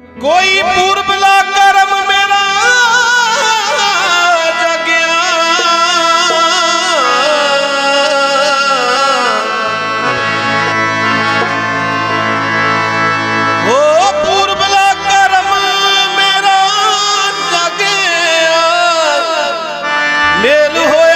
ਕੋਈ ਪੂਰਬਲਾ ਕਰਮ ਮੇਰਾ ਜਗਿਆ। ਹੋ ਪੂਰਬਲਾ ਕਰਮ ਮੇਰਾ ਜਗਿਆ। ਮੇਲ ਹੋਇਆ